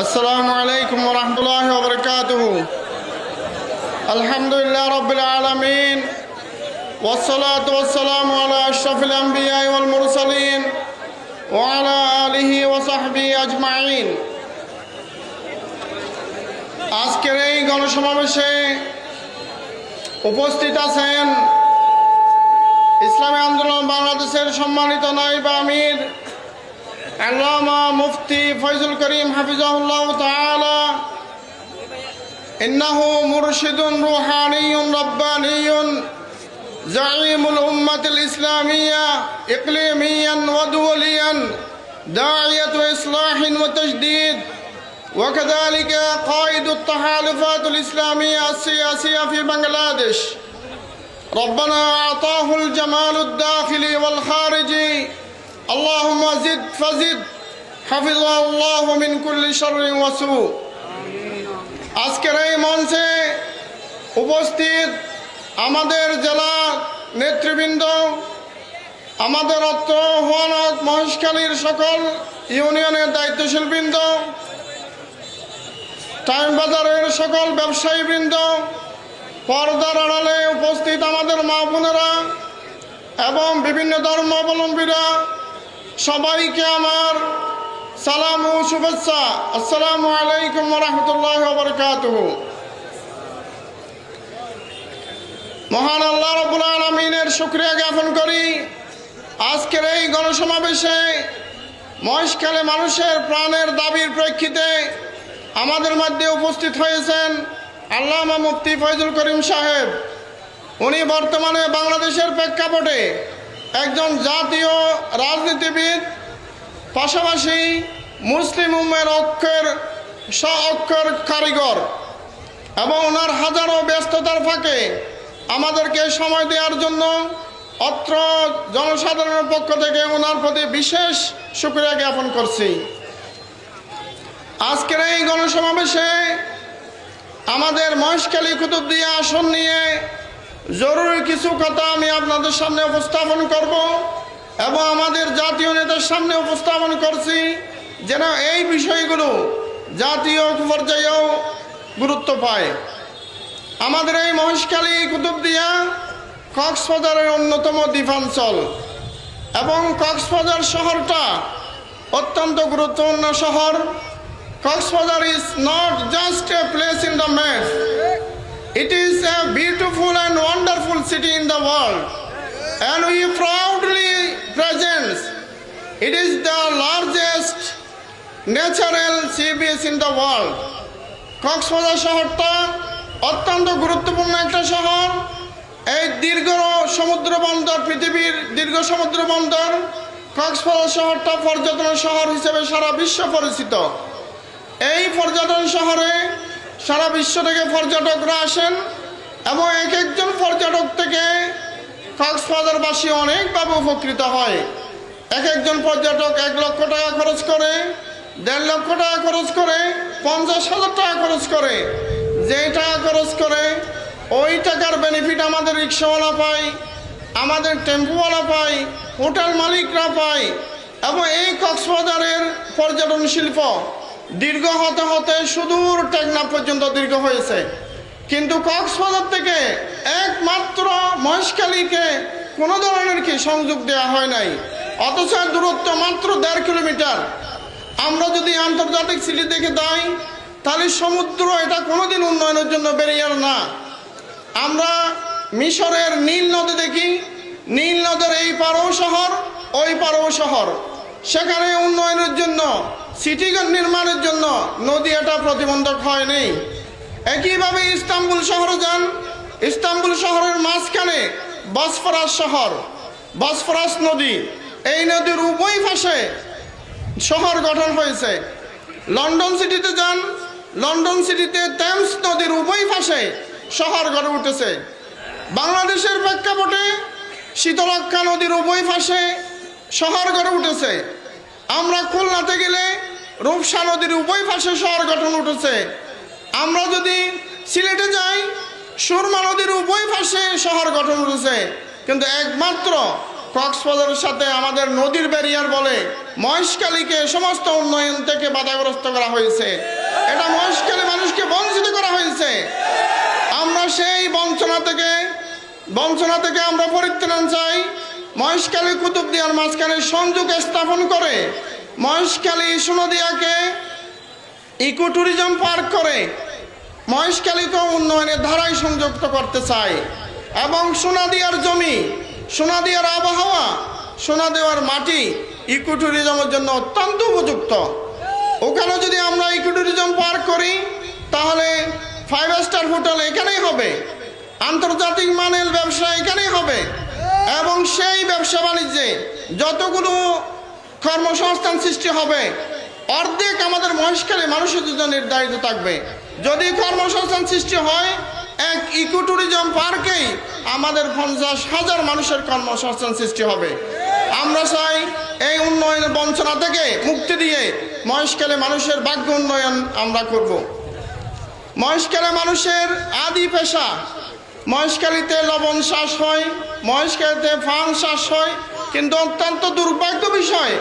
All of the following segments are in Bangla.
السلام عليكم ورحمة الله وبركاته الحمد لله رب العالمين والصلاة والسلام على أشرف الأنبياء والمرسلين وعلى آله وصحبه أجمعين আজকের এই গণসমাবেশে উপস্থিত আছেন ইসলামী আন্দোলন বাংলাদেশের সম্মানিত নাইব আমির আল্লামা মুফতি ফয়জুল করিম হাফিজাহুল্লাহ তাআলা إنه مرشد روحاني رباني زعيم الأمة الإسلامية إقليميا ودوليا داعية إصلاح وتجديد وكذلك قائد التحالفات الإسلامية السياسية في بنغلاديش ربنا أعطاه الجمال الداخلي والخارجي اللهم زد فزد حفظه الله من كل شر وسوء আজকের এই মঞ্চে উপস্থিত আমাদের জেলা নেতৃবৃন্দ আমাদের অত্র হোয়ানত মহেশখালীর সকল ইউনিয়নের দায়িত্বশীল বৃন্দ টাইম বাজারের সকল ব্যবসায়ীবৃন্দ পর্দার আড়ালে উপস্থিত আমাদের মা বোনেরা এবং বিভিন্ন ধর্মাবলম্বীরা সবাইকে আমার সালাম ও শুভেচ্ছা। আসসালামু আলাইকুম রহমতুল্লাহ বরকাত মহান আল্লাহ রবুল আলমিনের শুক্রিয়া জ্ঞাপন করি। আজকের এই গণসমাবেশে মহেশখালে মানুষের প্রাণের দাবির প্রেক্ষিতে আমাদের মধ্যে উপস্থিত হয়েছেন আল্লামা মুফতি ফয়জুল করিম সাহেব। উনি বর্তমানে বাংলাদেশের প্রেক্ষাপটে একজন জাতীয় রাজনীতিবিদ, পাশাপাশি মুসলিম উম্মের অক্ষর স্ব অক্ষর কারিগর এবং ওনার হাজারো ব্যস্ততার ফাঁকে আমাদেরকে সময় দেওয়ার জন্য অত্র জনসাধারণের পক্ষ থেকে ওনার প্রতি বিশেষ শুক্রিয়া জ্ঞাপন করছি। আজকের এই গণসমাবেশে আমাদের মহেশখালী কুতুবদিয়া আসন নিয়ে জরুরি কিছু কথা আমি আপনাদের সামনে উপস্থাপন করব এবং আমাদের জাতীয় নেতার সামনে উপস্থাপন করছি যেন এই বিষয়গুলো জাতীয় পর্যায়েও গুরুত্ব পায়। আমাদের এই মহেশখালী কুতুবদিয়া কক্সবাজারের অন্যতম দ্বীপাঞ্চল এবং কক্সবাজার শহরটা অত্যন্ত গুরুত্বপূর্ণ শহর। Cox's Bazar is not just a place in the map it is a beautiful and wonderful city in the world and we proudly present, it is the largest natural beach in the world. Cox's Bazar শহরটা অত্যন্ত গুরুত্বপূর্ণ একটা শহর। এই দীর্ঘ সমুদ্র বন্দর, পৃথিবীর দীর্ঘ সমুদ্র বন্দর কক্সবাজার শহরটা পর্যটন শহর হিসেবে সারা বিশ্ব পরিচিত। এই পর্যটন শহরে সারা বিশ্ব থেকে পর্যটকরা আসেন এবং এক একজন পর্যটক থেকে কক্সবাজারবাসী অনেকভাবে উপকৃত হয়। এক একজন পর্যটক এক লক্ষ টাকা খরচ করে, দেড় লক্ষ টাকা খরচ করে, পঞ্চাশ হাজার টাকা খরচ করে। যেই টাকা খরচ করে, ওই টাকার বেনিফিট আমাদের রিক্সাওয়ালা পায়, আমাদের টেম্পুওয়ালা পায়, হোটেল মালিকরা পায় এবং এই কক্সবাজারের পর্যটন শিল্প দীর্ঘ হতে হতে সুদূর টেকনা পর্যন্ত দীর্ঘ হয়েছে। কিন্তু কক্সবাজার থেকে একমাত্র মহেশখালীকে কোনো ধরনের কি সংযোগ দেওয়া হয় নাই। অথচ দূরত্ব মাত্র দেড় কিলোমিটার। আমরা যদি আন্তর্জাতিক সিটি দেখে দেয় তাহলে সমুদ্র এটা কোনোদিন উন্নয়নের জন্য বেরিয়ে না। আমরা মিশরের নীল নদী দেখি। নীল নদের এই পারও শহর, ওই পারও শহর। সেখানে উন্নয়নের জন্য সিটি নির্মাণের জন্য নদী এটা প্রতিবন্ধক হয়নি। একইভাবে ইস্তাম্বুল শহরে যান। ইস্তাম্বুল শহরের মাঝখানে বসফরাস শহর, বসফরাস নদী। এই নদীর উভয় পাশে শহর গঠন হয়েছে। লন্ডন সিটিতে যান। লন্ডন সিটিতে টেমস নদীর উভয় পাশে শহর গড়ে উঠেছে। বাংলাদেশের প্রেক্ষাপটে শীতলক্ষা নদীর উভয় পাশে শহর গড়ে উঠেছে। আমরা খুলনাতে গেলে রূপসা নদীর উভয় পাশে শহর গঠন উঠেছে। আমরা যদি সিলেটে যাই, সুরমা নদীর উভয় পাশে শহর গঠন উঠেছে। কিন্তু একমাত্র কক্সবাজারের সাথে আমাদের নদীর ব্যারিয়ার বলে মহেশখালীকে সমস্ত উন্নয়ন থেকে বাধাগ্রস্ত করা হয়েছে। এটা মহেশকালী মানুষকে বঞ্চিত করা হয়েছে। আমরা সেই বঞ্চনা থেকে বঞ্চনা থেকে আমরা পরিত্রাণ চাই। মহেশখালী কুতুবদিয়ার মাঝখানে সংযোগ স্থাপন করে মহেশখালী সোনদিয়াকে ইকো ট্যুরিজম পার্ক করে মহেশখালীকে উন্নয়নের ধারায় সংযুক্ত করতে চায়। এবং সোনাদিয়ার জমি, সোনাদিয়ার আবহাওয়া, সোনাদিয়ার মাটি ইকো ট্যুরিজমের জন্য অত্যন্ত উপযুক্ত। ওখানে যদি আমরা ইকো ট্যুরিজম পার্ক করি, তাহলে ফাইভ স্টার হোটেল এখানেই হবে। আন্তর্জাতিক মানের ব্যবসা এখানেই হবে। এবং সেই ব্যবসা বাণিজ্যে যতগুলো কর্মসংস্থান সৃষ্টি হবে। অর্ধেক আমাদের মহেশখালী মানুষের জন্য নির্ধারিত থাকবে। যদি কর্মসংস্থান সৃষ্টি হয়, এক ইকো ট্যুরিজম পার্কেই আমাদের পঞ্চাশ হাজার মানুষের কর্মসংস্থান সৃষ্টি হবে। আমরা চাই এই উন্নয়ন বঞ্চনা থেকে মুক্তি দিয়ে মহেশখালী মানুষের ভাগ্য উন্নয়ন আমরা করব। মহেশখালী মানুষের আদি পেশা। মহেশখালীতে লবণ শ্বাস হয়, মহেশখালীতে ফান শ্বাস হয় কিন্তু অত্যন্ত দুর্ভাগ্য বিষয়,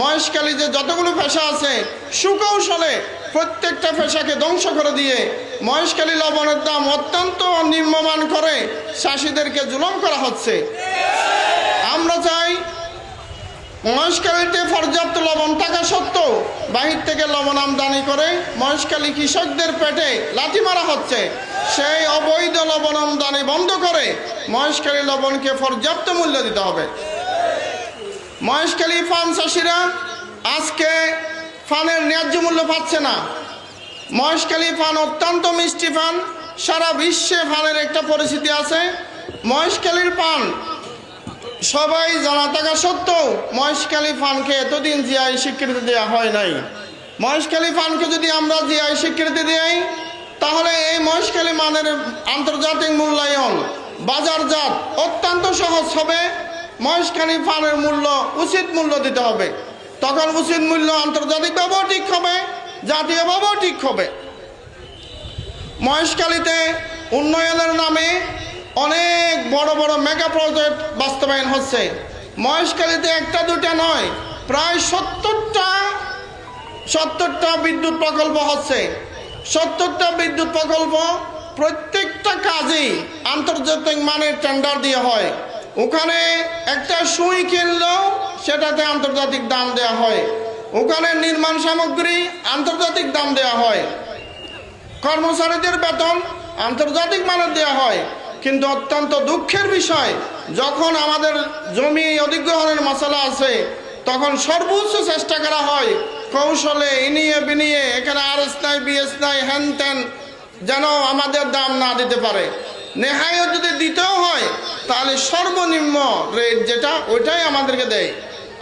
মহেশখালী যে যতগুলো পেশা আছে, সুকৌশলে প্রত্যেকটা পেশাকে ধ্বংস করে দিয়ে মহেশখালী লবণের দাম অত্যন্ত নিম্নমান করে চাষিদেরকে জুলম করা হচ্ছে। আমরা চাই মহেশখালীতে পর্যাপ্ত লবণ থাকা সত্ত্বেও বাহির থেকে লবণ আমদানি করে মহেশখালী কৃষকদের পেটে লাথি মারা হচ্ছে। সেই অবৈধ লবণ আমদানি বন্ধ করে মহেশকালী লবণকে পর্যাপ্ত মূল্য দিতে হবে। মহেশখালী ফান চাষিরা আজকে ফানের ন্যায্য মূল্য পাচ্ছে না। মহেশখালী ফান অত্যন্ত মিষ্টি ফান, সারা বিশ্বে ফানের একটা পরিস্থিতি আছে। মহেশখালীর পান সবাই জানা থাকা সত্ত্বেও মহেশখালী ফানকে এতদিন জিআই স্বীকৃতি দেওয়া হয় নাই। মহেশখালী ফানকে যদি আমরা জিআই স্বীকৃতি দিই, তাহলে এই মহেশখালী মানের আন্তর্জাতিক মূল্যায়ন বাজারজাত অত্যন্ত সহজ হবে। মহেশখালী ফানের মূল্য, উচিত মূল্য দিতে হবে। তখন উচিত মূল্য আন্তর্জাতিকভাবেও ঠিক হবে জাতীয়ভাবেও ঠিক হবে। মহেশখালীতে উন্নয়নের নামে অনেক বড় বড় মেগা প্রজেক্ট বাস্তবায়ন হচ্ছে। মহেশখালীতে একটা দুটা নয়, প্রায় সত্তরটা সত্তরটা বিদ্যুৎ প্রকল্প হচ্ছে। সত্তরটা বিদ্যুৎ প্রকল্প প্রত্যেকটা কাজেই আন্তর্জাতিক মানের টেন্ডার দিয়ে হয়। ওখানে একটা সুই কিনলেও সেটাতে আন্তর্জাতিক দাম দেওয়া হয়। ওখানে নির্মাণ সামগ্রী আন্তর্জাতিক দাম দেওয়া হয়। কর্মচারীদের বেতন আন্তর্জাতিক মানের দেওয়া হয়। কিন্তু অত্যন্ত দুঃখের বিষয়, যখন আমাদের জমি অধিগ্রহণের মশলা আছে, তখন সর্বোচ্চ চেষ্টা করা হয় কৌশলে ইনিয়ে বিনিয়ে এখানে আর এস নাই বিএস নাই হ্যান ত্যান যেন আমাদের দাম না দিতে পারে। নেহাইও যদি দিতেও হয়, তাহলে সর্বনিম্ন রেট যেটা, ওইটাই আমাদেরকে দেয়।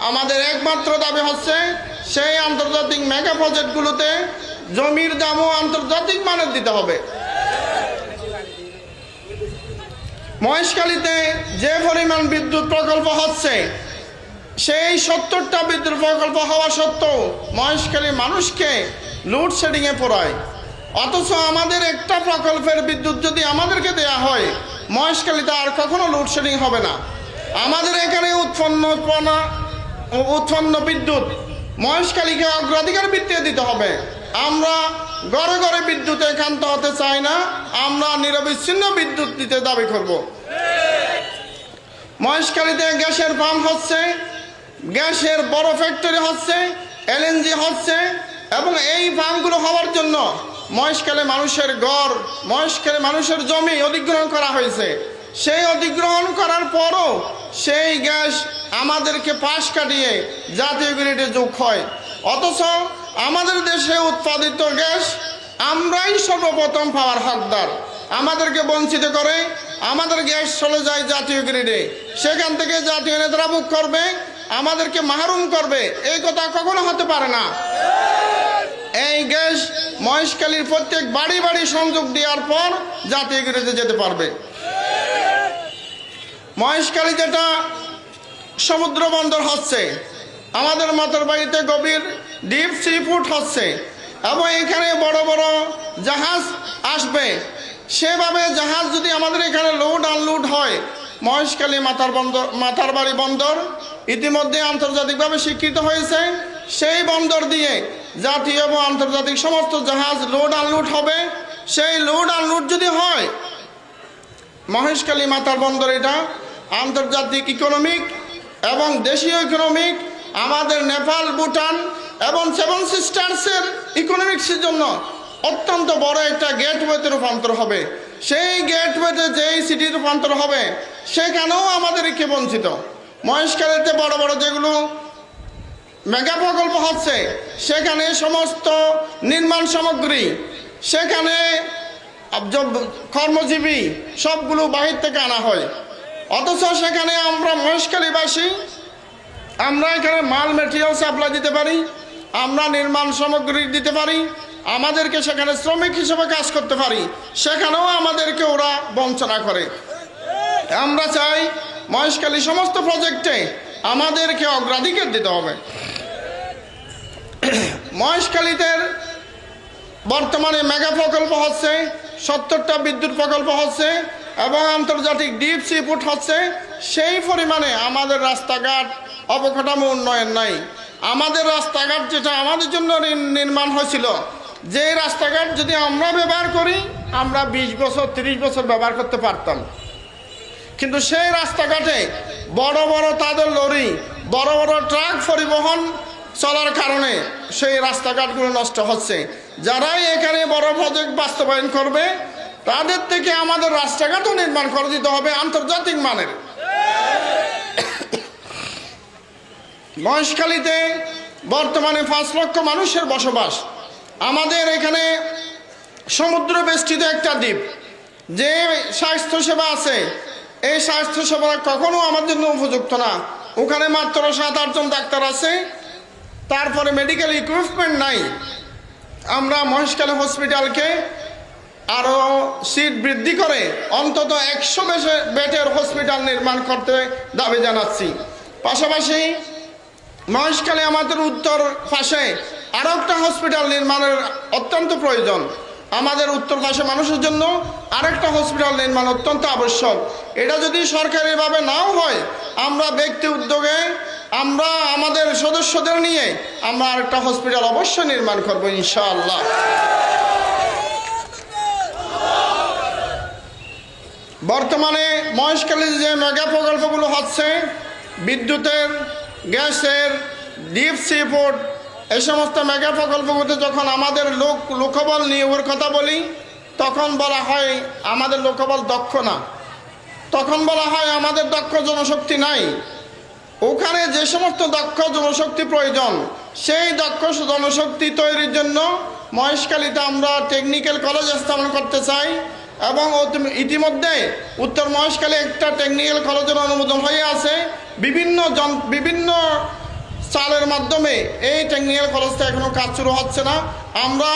আমাদের একমাত্র দাবি হচ্ছে, সেই আন্তর্জাতিক মেগা প্রজেক্টগুলোতে জমির দামও আন্তর্জাতিক মানের দিতে হবে। মহেশখালীতে যে পরিমাণ বিদ্যুৎ প্রকল্প হচ্ছে, সেই সত্তরটা বিদ্যুৎ প্রকল্প হওয়া সত্ত্বেও মহেশখালী মানুষকে লোডশেডিংয়ে পড়ায়। অথচ আমাদের একটা প্রকল্পের বিদ্যুৎ যদি আমাদেরকে দেয়া হয়, মহেশখালীতে আর কখনো লোডশেডিং হবে না। আমাদের এখানে উৎপন্ন পনা- উৎপন্ন বিদ্যুৎ মহেশখালীকে অগ্রাধিকার ভিত্তিতে দিতে হবে। আমরা ঘরে ঘরে বিদ্যুতে একান্ত হতে চাই না, আমরা নিরবিচ্ছিন্ন বিদ্যুৎ দিতে দাবি করব। মহেশখালীতে গ্যাসের পাম্প হচ্ছে, গ্যাসের বড় ফ্যাক্টরি হচ্ছে এলএনজি হচ্ছে, এবং এই পাম্পগুলো হওয়ার জন্য মহেশখালী মানুষের গড়, মহেশখালী মানুষের জমি অধিগ্রহণ করা হয়েছে। সেই অধিগ্রহণ করার পরও সেই গ্যাস আমাদেরকে পাশ কাটিয়ে জাতীয় গ্রিডে যোগ হয়। অথচ আমাদের দেশে উৎপাদিত গ্যাস আমরাই সর্বপ্রথম পাওয়ার হকদার আমাদেরকে বঞ্চিত করে আমাদের গ্যাস চলে যায় জাতীয় গ্রিডে সেখান থেকে জাতীয় নেতারা মুখ করবে, আমাদেরকে মাহরুম করবে। এই কথা কখনো হতে পারে না। এই গ্যাস মহেশখালীর প্রত্যেক বাড়ি বাড়ি সংযোগ দেওয়ার পর জাতীয় গ্রিডে যেতে পারবে। মহেশখালী যেটা সমুদ্র বন্দর হচ্ছে, আমাদের মাতার বাড়িতে গভীর ডিপ সি ফুড হচ্ছে এবং এখানে বড় বড় জাহাজ আসবে। সেভাবে জাহাজ যদি আমাদের এখানে লোড আনলোড হয়, মহেশখালী মাতার বন্দর, মাতার বাড়ি বন্দর ইতিমধ্যে আন্তর্জাতিকভাবে স্বীকৃত হয়েছে। সেই বন্দর দিয়ে জাতীয় এবং আন্তর্জাতিক সমস্ত জাহাজ লোড আনলোড হবে। সেই লোড আনলোড যদি হয় মহেশখালী মাতার বন্দর এটা, আন্তর্জাতিক ইকোনমিক এবং দেশীয় ইকোনমিক আমাদের নেপাল, ভুটান এবং সেভেন সিস্টার্সের ইকোনমিক্সের জন্য অত্যন্ত বড় একটা গেটওয়েতে রূপান্তর হবে। সেই গেটওয়েতে যেই সিটি রূপান্তর হবে, সেখানেও আমাদেরকে বঞ্চিত। মহেশখালীতে বড় বড় যেগুলো মেগা প্রকল্প হচ্ছে, সেখানে সমস্ত নির্মাণ সামগ্রী, সেখানে কর্মজীবী সবগুলো বাহির থেকে আনা হয়। অথচ সেখানে আমরা মহেশখালীবাসী, আমরা এখানে মাল মেটেরিয়াল সাপ্লাই দিতে পারি, আমরা নির্মাণ সামগ্রী দিতে পারি, আমাদেরকে সেখানে শ্রমিক হিসেবে কাজ করতে পারি, সেখানেও আমাদেরকে ওরা বঞ্চনা করে। আমরা চাই মহেশখালী সমস্ত প্রজেক্টে আমাদেরকে অগ্রাধিকার দিতে হবে। মহেশখালীতে বর্তমানে মেগা প্রকল্প হচ্ছে, সত্তরটা বিদ্যুৎ প্রকল্প হচ্ছে এবং আন্তর্জাতিক ডিপ সিপুট হচ্ছে। সেই পরিমাণে আমাদের রাস্তাঘাট অবকাঠামো উন্নয়ন নাই। আমাদের রাস্তাঘাট যেটা আমাদের জন্য নির্মাণ হয়েছিল যে রাস্তাঘাট যদি আমরা ব্যবহার করি, আমরা বিশ বছর, তিরিশ বছর ব্যবহার করতে পারতাম। কিন্তু সেই রাস্তাঘাটে বড় বড় তাদের লরি, বড় বড় ট্রাক পরিবহন চলার কারণে সেই রাস্তাঘাটগুলো নষ্ট হচ্ছে। যারাই এখানে বড় প্রজেক্ট বাস্তবায়ন করবে, তাদের থেকে আমাদের রাস্তাঘাটও নির্মাণ করে দিতে হবে আন্তর্জাতিক মানের। মহেশখালীতে বর্তমানে পাঁচ লক্ষ মানুষের বসবাস। আমাদের এখানে সমুদ্র বেষ্টিত একটা দ্বীপ, যে স্বাস্থ্যসেবা আছে এই স্বাস্থ্যসেবা কখনো আমার জন্য উপযুক্ত না। ওখানে মাত্র সাত আটজন ডাক্তার আছে। তারপরে মেডিকেল ইকুইপমেন্ট নাই। আমরা মহেশখালী হসপিটালকে আরও সিট বৃদ্ধি করে অন্তত একশো বেশে বেডের হসপিটাল নির্মাণ করতে দাবি জানাচ্ছি। পাশাপাশি মহেশখালী আমাদের উত্তর পাশে আরও একটা হসপিটাল নির্মাণের অত্যন্ত প্রয়োজন। আমাদের উত্তর পাশে মানুষের জন্য আরেকটা হসপিটাল নির্মাণ অত্যন্ত আবশ্যক। এটা যদি সরকারিভাবে নাও হয়, আমরা ব্যক্তি উদ্যোগে, আমরা আমাদের সদস্যদের নিয়ে আমরা আরেকটা হসপিটাল অবশ্যই নির্মাণ করব ইনশাআল্লাহ। বর্তমানে মহেশখালীর যে মেগা প্রকল্পগুলো হচ্ছে, বিদ্যুতের, গ্যাসের ডিপ সিপোর্ট এই সমস্ত মেগা প্রকল্পগুলোতে যখন আমাদের লোক, লোকবল নিয়োগের কথা বলি, তখন বলা হয় আমাদের লোকবল দক্ষ না। তখন বলা হয় আমাদের দক্ষ জনশক্তি নাই। ওখানে যে সমস্ত দক্ষ জনশক্তি প্রয়োজন, সেই দক্ষ জনশক্তি তৈরির জন্য মহেশখালীতে আমরা টেকনিক্যাল কলেজ স্থাপন করতে চাই এবং ইতিমধ্যে উত্তর মহেশখালী একটা টেকনিক্যাল কলেজের অনুমোদন হয়ে আছে। বিভিন্ন বিভিন্ন চালের মাধ্যমে এই টেকনিক্যাল কলেজটা এখনও কাজ শুরু হচ্ছে না। আমরা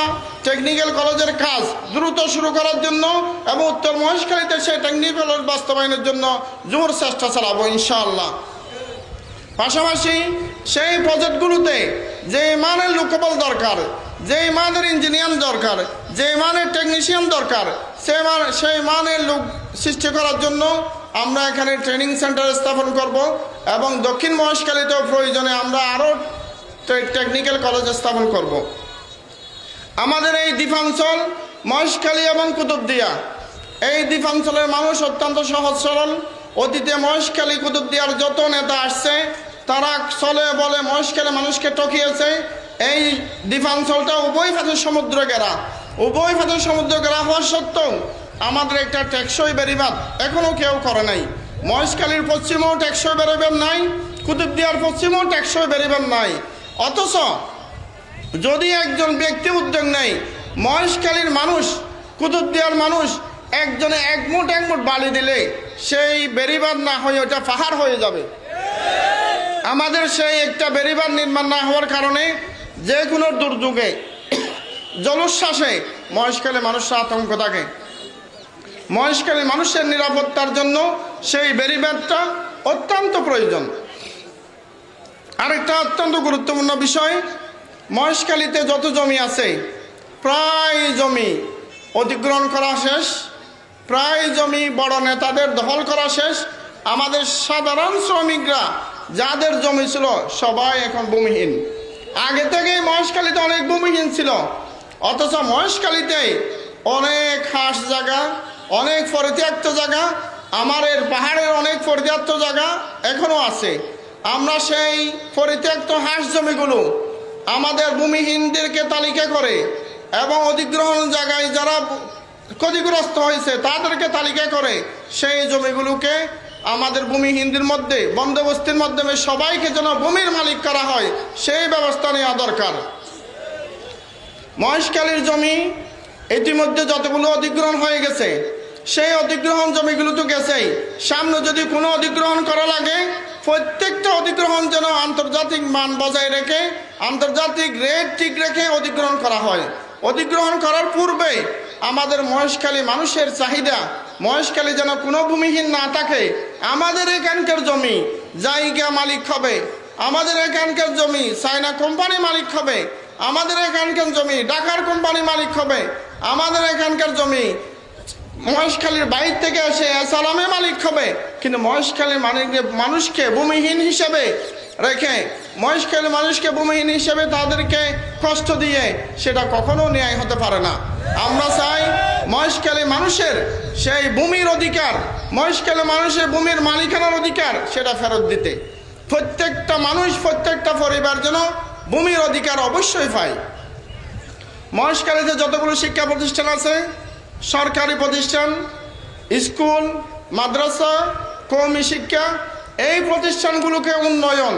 টেকনিক্যাল কলেজের কাজ দ্রুত শুরু করার জন্য এবং উত্তর মহেশখালীতে সেই টেকনিক্যাল কলেজ বাস্তবায়নের জন্য জোর চেষ্টা চালাবো, ইনশাআল্লাহ। পাশাপাশি সেই প্রজেক্টগুলোতে যে মানের লোকবল দরকার যে মানের ইঞ্জিনিয়ার দরকার যে মানের টেকনিশিয়ান দরকার সে মান সেই মানের লোক সৃষ্টি করার জন্য আমরা এখানে ট্রেনিং সেন্টার স্থাপন করব এবং দক্ষিণ মহেশখালীতেও প্রয়োজনে আমরা আরও টেকনিক্যাল কলেজ স্থাপন করব। আমাদের এই দ্বীপাঞ্চল মহেশখালী এবং কুতুবদিয়া। এই দ্বীপাঞ্চলের মানুষ অত্যন্ত সহজ সরল। অতীতে মহেশখালী, কুতুবদিয়ার যত নেতা আসছে, তারা চলে বলে মহেশখালী মানুষকে টকিয়েছে এই দ্বীপাঞ্চলটা উভয় পাশে সমুদ্র ঘেরা উভয় পাশে সমুদ্র ঘেরা হওয়ার সত্ত্বেও আমাদের একটা টেকসই বেরিবাদ এখনও কেউ করে নাই। মহেশখালীর পশ্চিমেও টেকসই বেরোবেন নাই, কুতুবদিয়ার পশ্চিমেও টেকসই বেরিবাদ নাই। অথচ যদি একজন ব্যক্তি উদ্যোগ নেয়, মহেশখালীর মানুষ, কুতুবদিয়ার মানুষ একজনে এক মুঠ এক মুঠ বালি দিলে সেই বেরিবাদ না হয়ে ওটা পাহাড় হয়ে যাবে। আমাদের সেই একটা বেরিবাদ নির্মাণ না হওয়ার কারণে যে কোনো দুর্যোগে জলোচ্ছ্বাসে মহেশকালে মানুষরা আতঙ্ক থাকে। মহেশখালী মানুষের নিরাপত্তার জন্য সেই বেরিবাদটা অত্যন্ত প্রয়োজন। আরেকটা অত্যন্ত গুরুত্বপূর্ণ বিষয়, মহেশখালীতে যত জমি আছে, প্রায় জমি অধিগ্রহণ করা শেষ, প্রায় জমি বড় নেতাদের দখল করা শেষ। আমাদের সাধারণ শ্রমিকরা যাদের জমি ছিল সবাই এখন ভূমিহীন। আগে থেকেই মহেশখালীতে অনেক ভূমিহীন ছিল। অথচ মহেশখালীতে অনেক হাঁস জায়গা অনেক পরিত্যক্ত জায়গা আমাদের পাহাড়ের অনেক পরিত্যক্ত জায়গা এখনও আছে। আমরা সেই পরিত্যক্ত হাঁস জমিগুলো আমাদের ভূমিহীনদেরকে তালিকা করে এবং অধিগ্রহণ জায়গায় যারা ক্ষতিগ্রস্ত হয়েছে তাদেরকে তালিকা করে সেই জমিগুলোকে আমাদের ভূমিহীনদের মধ্যে, বন্দোবস্তির মাধ্যমে সবাইকে যেন ভূমির মালিক করা হয়, সেই ব্যবস্থা নেওয়া দরকার। মহেশখালীর জমি ইতিমধ্যে যতগুলো অধিগ্রহণ হয়ে গেছে, সেই অধিগ্রহণ জমিগুলো তো গেছেই। সামনে যদি কোনো অধিগ্রহণ করা লাগে, প্রত্যেকটা অধিগ্রহণ যেন আন্তর্জাতিক মান বজায় রেখে, আন্তর্জাতিক রেট ঠিক রেখে অধিগ্রহণ করা হয়। অধিগ্রহণ করার পূর্বে আমাদের মহেশখালী মানুষের চাহিদা, মহেশখালী যেন কোনো ভূমিহীন না থাকে। আমাদের এখানকার জমি জায়গা মালিক হবে, আমাদের এখানকার জমি চায়না কোম্পানি মালিক হবে। আমাদের এখানকার জমি, ঢাকার কোম্পানি মালিক হবে। আমাদের এখানকার জমি, মহেশখালীর বাইর থেকে এসে সালামে মালিক হবে। কিন্তু মহেশখালীর মালিক মানুষকে ভূমিহীন হিসেবে রেখে, মহেশখালীর মানুষকে ভূমিহীন হিসেবে তাদেরকে কষ্ট দিয়ে সেটা কখনো ন্যায় হতে পারে না। আমরা চাই মহেশখালী মানুষের সেই ভূমির অধিকার, মহেশখালী মানুষের ভূমির মালিকানার অধিকার, সেটা ফেরত দিতে। প্রত্যেকটা মানুষ, প্রত্যেকটা পরিবার যেন ভূমির অধিকার অবশ্যই পায়। মহেশখালীতে যতগুলো শিক্ষা প্রতিষ্ঠান আছে, সরকারি প্রতিষ্ঠান, স্কুল, মাদ্রাসা, কৌমি শিক্ষা, এই প্রতিষ্ঠানগুলোকে উন্নয়ন,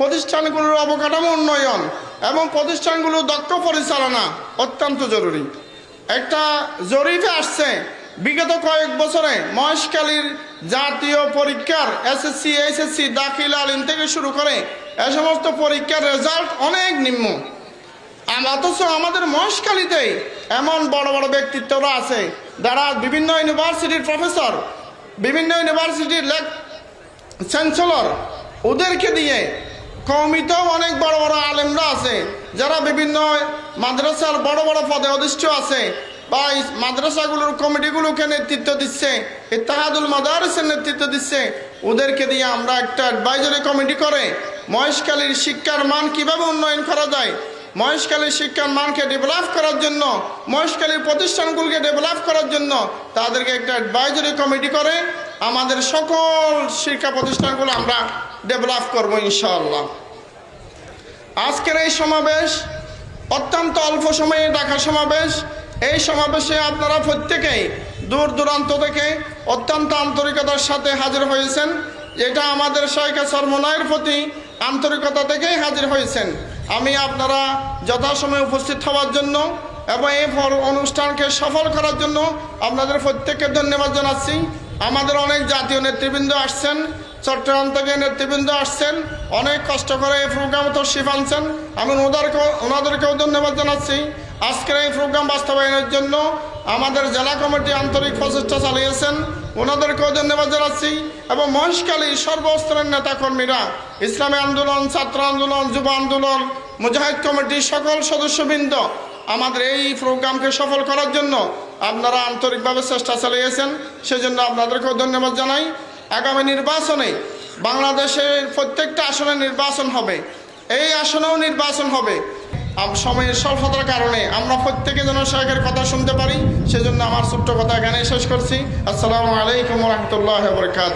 প্রতিষ্ঠানগুলোর অবকাঠামো উন্নয়ন এবং প্রতিষ্ঠানগুলোর দক্ষ পরিচালনা অত্যন্ত জরুরি। একটা জরিপে আসছে, বিগত কয়েক বছরে মহেশখালীর জাতীয় পরীক্ষার এসএসসি, এইচএসসি, দাখিল আলিম থেকে শুরু করে এ সমস্ত পরীক্ষার রেজাল্ট অনেক নিম্ন। অথচ আমাদের মহেশখালীতে এমন বড় বড় ব্যক্তিত্বরা আছে, যারা বিভিন্ন ইউনিভার্সিটির প্রফেসর বিভিন্ন ইউনিভার্সিটির লেক চ্যান্সেলর ওদেরকে দিয়ে কমিতেও অনেক বড় বড় আলেমরা আছে, যারা বিভিন্ন মাদ্রাসার বড় বড় পদে অধিষ্ঠ আছে বা মাদ্রাসাগুলোর কমিটিগুলোকে নেতৃত্ব দিচ্ছে, ইত্তাহাদুল মাদারসের নেতৃত্ব দিচ্ছে ওদেরকে দিয়ে আমরা একটা অ্যাডভাইজারি কমিটি করে মহেশখালীর শিক্ষার মান কীভাবে উন্নয়ন করা যায় মহেশখালীর শিক্ষার মানকে ডেভেলপ করার জন্য মহেশখালীর প্রতিষ্ঠানগুলোকে ডেভেলপ করার জন্য তাদেরকে একটা অ্যাডভাইজারি কমিটি করে, আমাদের সকল শিক্ষা প্রতিষ্ঠানগুলো আমরা ডেভেলপ করব ইনশাআল্লাহ। আজকের এই সমাবেশ অত্যন্ত অল্প সময়ে ডাকা সমাবেশ, এই সমাবেশে আপনারা প্রত্যেকেই দূর দূরান্ত থেকে অত্যন্ত আন্তরিকতার সাথে হাজির হয়েছেন। এটা আমাদের শাইখা সরমনায়ের প্রতি আন্তরিকতা থেকেই হাজির হয়েছেন। আমি আপনারা যথাসময়ে উপস্থিত হওয়ার জন্য এবং এই অনুষ্ঠানকে সফল করার জন্য আপনাদের প্রত্যেককে ধন্যবাদ জানাচ্ছি। আমাদের অনেক জাতীয় নেতৃবৃন্দ আসছেন, চট্টগ্রাম থেকে নেতৃবৃন্দ আসছেন। অনেক কষ্ট করে এই প্রোগ্রাম তো শিফ আনছেন আমি ওনাদেরকেও ওনাদেরকেও ধন্যবাদ জানাচ্ছি। আজকের এই প্রোগ্রাম বাস্তবায়নের জন্য আমাদের জেলা কমিটি আন্তরিক প্রচেষ্টা চালিয়েছেন। ওনাদেরকেও ধন্যবাদ জানাচ্ছি এবং মহেশখালী সর্বস্তরের নেতাকর্মীরা, ইসলামী আন্দোলন, ছাত্র আন্দোলন, যুব আন্দোলন, মুজাহিদ কমিটির সকল সদস্যবৃন্দ, আমাদের এই প্রোগ্রামকে সফল করার জন্য আপনারা আন্তরিকভাবে চেষ্টা চালিয়েছেন। সেজন্য আপনাদেরকেও ধন্যবাদ জানাই। আগামী নির্বাচনে বাংলাদেশের প্রত্যেকটা আসনে নির্বাচন হবে। এই আসনেও নির্বাচন হবে। সময়ের স্বল্পতার কারণে আমরা প্রত্যেকে যেন শেখের কথা শুনতে পারি, সেজন্য আমার ছোট্ট কথা এখানে শেষ করছি। আসসালামু আলাইকুম রহমতুল্লাহ বরকাত